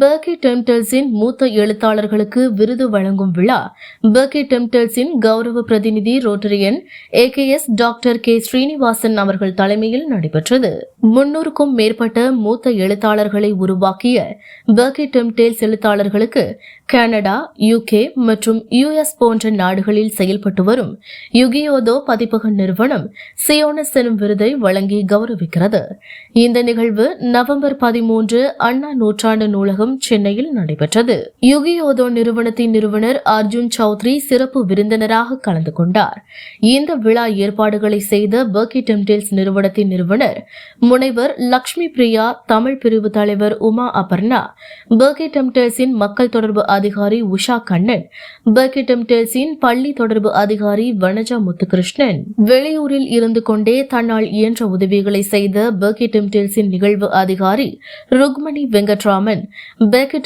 பர்கி டெம்டல்ஸின் மூத்த எழுத்தாளர்களுக்கு விருது வழங்கும் விழா பர்கி டெம்டல்ஸின் கௌரவ பிரதிநிதி Rotarian AKS doctor K. Srinivasan அவர்கள் தலைமையில் நடைபெற்றது. முன்னூறுக்கும் மேற்பட்ட மூத்த எழுத்தாளர்களை உருவாக்கிய பர்கி டெம்டேல்ஸ் எழுத்தாளர்களுக்கு கனடா யுகே மற்றும் யுஎஸ் போன்ற நாடுகளில் செயல்பட்டு வரும் யுகியோதோ பதிப்பக நிறுவனம் சியோனஸ் எனும் விருதை வழங்கி கௌரவிக்கிறது. இந்த நிகழ்வு நவம்பர் பதிமூன்று அண்ணா நூற்றாண்டு நூலகம் சென்னையில் நடைபெற்றது. யுகியோதோ நிறுவனத்தின் நிறுவனர் அர்ஜுன் சௌத்ரி சிறப்பு விருந்தினராக கலந்து கொண்டார். இந்த விழா ஏற்பாடுகளை செய்த பர்கி டெம்டேல்ஸ் நிறுவனத்தின் நிறுவனர் முனைவர் லக்ஷ்மி பிரியா தமிழ் பிரிவு தலைவர் உமா அபர்ணா பர்கி டெம்டேல்ஸின் மக்கள் தொடர்பு அதிகாரி உஷா கண்ணன் பர்கி டெம்டேல்ஸின் பள்ளி தொடர்பு அதிகாரி வனஜா முத்துகிருஷ்ணன். வெளியூரில் இருந்து கொண்டே தன்னால் இயன்ற உதவிகளை செய்த பர்கி டெம்டேல்ஸின் நிகழ்வு அதிகாரி ருக்மணி வெங்கட்ராமன் பர்கி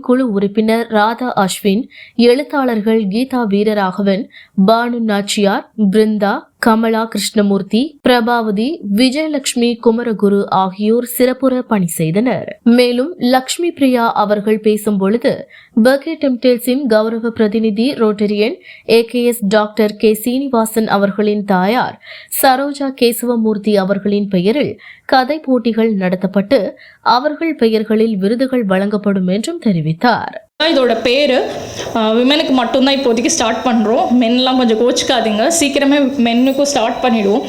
குழு உறுப்பினர் ராதா அஸ்வின் எழுத்தாளர்கள் கீதா வீரராகவன் பானு நாச்சியார் பிருந்தா கமலா கிருஷ்ணமூர்த்தி பிரபாவதி விஜயலட்சுமி குமரகுரு ஆகியோர் சிறப்புற பணி செய்தனர். மேலும் லக்ஷ்மி பிரியா அவர்கள் பேசும் பொழுது பர்கே டெம்டேல்ஸின் கௌரவ பிரதிநிதி Rotarian AKS doctor K Seenivasan அவர்களின் தாயார் சரோஜா கேசவமூர்த்தி அவர்களின் பெயரில் கதை போட்டிகள் நடத்தப்பட்டு அவர்கள் பெயர்களில் விருதுகள் வழங்கப்படும் என்றும் தெரிவித்தார். இதோட பேர். விமனுக்கு மட்டும்தான் இப்போதைக்கு ஸ்டார்ட் பண்ணுறோம் மென்லாம் கொஞ்சம் கோச்சிக்காதீங்க. சீக்கிரமே மென்னுக்கும் ஸ்டார்ட் பண்ணிவிடுவோம்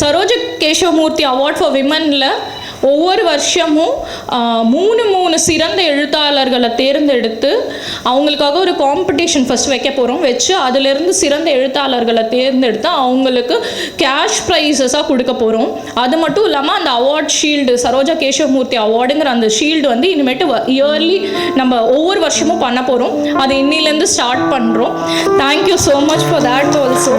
சரோஜ கேசவமூர்த்தி அவார்ட் ஃபார் விமனில் ஒவ்வொரு வருஷமும் மூணு மூணு சிறந்த எழுத்தாளர்களை தேர்ந்தெடுத்து அவங்களுக்காக ஒரு காம்படிஷன் ஃபஸ்ட் வைக்க போகிறோம் வச்சு அதிலிருந்து சிறந்த எழுத்தாளர்களை தேர்ந்தெடுத்து அவங்களுக்கு கேஷ் ப்ரைஸஸாக கொடுக்க போகிறோம் அது மட்டும் இல்லாமல் அந்த அவார்ட் ஷீல்டு சரோஜா கேசவமூர்த்தி அவார்டுங்கிற அந்த ஷீல்டு வந்து இனிமேட்டு இயர்லி நம்ம ஒவ்வொரு வருஷமும் பண்ண போகிறோம் அது இன்னிலேருந்து ஸ்டார்ட் பண்ணுறோம் thank you so much for that also